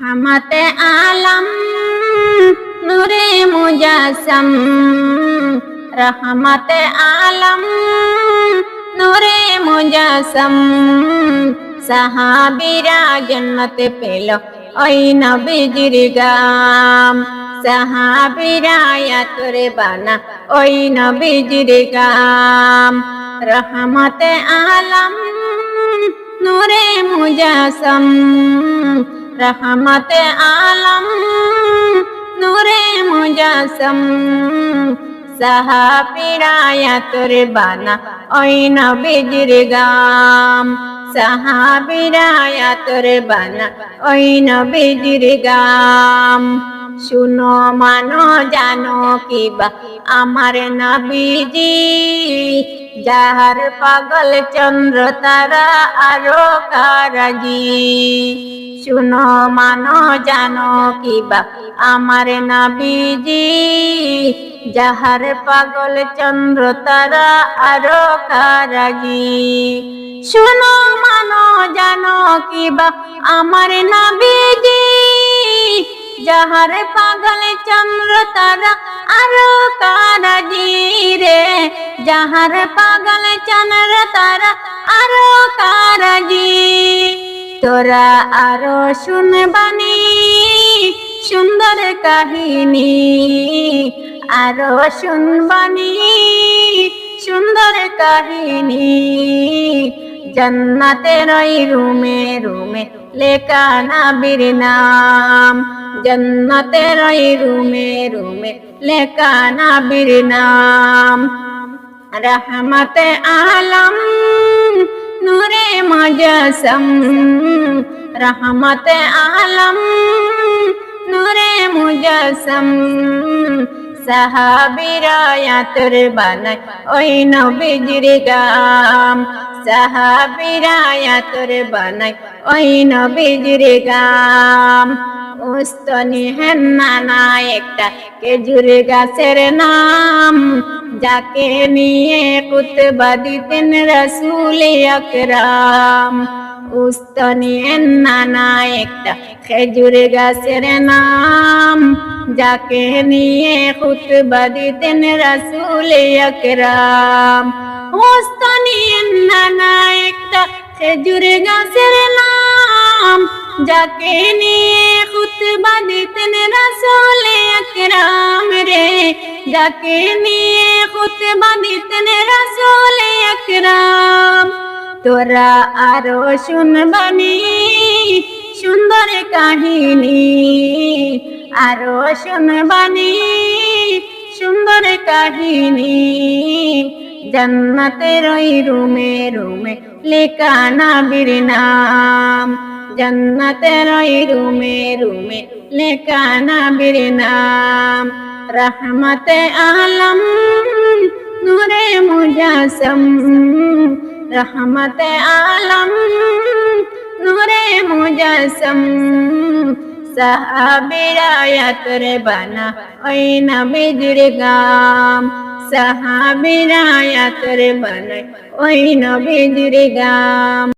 রহমতে আলম, নূরে মুজাসম। রহমতে আলম, নূরে মুজাসম। সাহাবিরা জন্নত পেল ওই নবীজির গাম। সাহাবিরা তোরে বানা ওই নবীজির গাম। রহমতে আলম, নূরে মুজাসম। রহমতে আলম, নূরে মুজাসম। সাহাবিরায়া তোর বানা, ওই নবীজির গাম। সাহাবিরায়া তোর বানা, ওই নবীজির গাম। শুনো মানো, জানো কিবা আমার নবীজি, যাহার পাগল চন্দ্র, তারা আরও কারাজি শুনো মানো, জানো কিবা আমার নবীজি, যাহার পাগল চন্দ্র, তারা আরও কারাজি শুনো মানো, জানো কিবা আমার নবীজি যাহার পাগল চন্দ্র তারা আরও কারাজি রে যাহার পাগল চন্দ্র তারা আরও কারাজি তোরা আরও শুনবানি, সুন্দর কাহিনী। আরও শুনবানি, সুন্দর কাহিনী। জন্নাতের রুমে রুমে লেখা নাবির নাম। জন্নাতের ওই রুমে রুমে লেখা নাবির নাম। রহমতে আলম, নূরে মজসম। রহমতে আলম, নূরে মুজসম। সাহাবিরা তোর বানায় ওই নবীজির গাম। সাহাবিরা তোর বানায় ওই নবীজির গাম। উস্তনি একটা খেজুর গাছের নাম, যাকে নিয়ে কুতবা দিতেন রসুল আকরাম। উস্তনি একটা খেজুর গাছের নাম, যাকে নিয়ে দিতেন রসুল আকরাম। উস্তনি খেজুর গাছের নাম, যাকে নিয়ে খুতবা দিতেন রসুল আকরাম রে। যাকে নিয়ে খুতবা দিতেন রসুল আকরাম তোরা আরও শুনবানি, সুন্দর কাহিনী। আরও শুনবানি, সুন্দর কাহিনী। জন্নতের ওই রুমে রুমে লেখা নাবির নাম। জন্নতের ওই রুমে রুমে লেখা নাবির নাম। রহমতে আলম, নূরে মুজাসম। রহমতে আলম, নূরে মুজাসম। সাহাবিরা তোর বানা, ওই নবীজির গাম। সাহাবিরা তোর বানা ওই নবীজির গাম।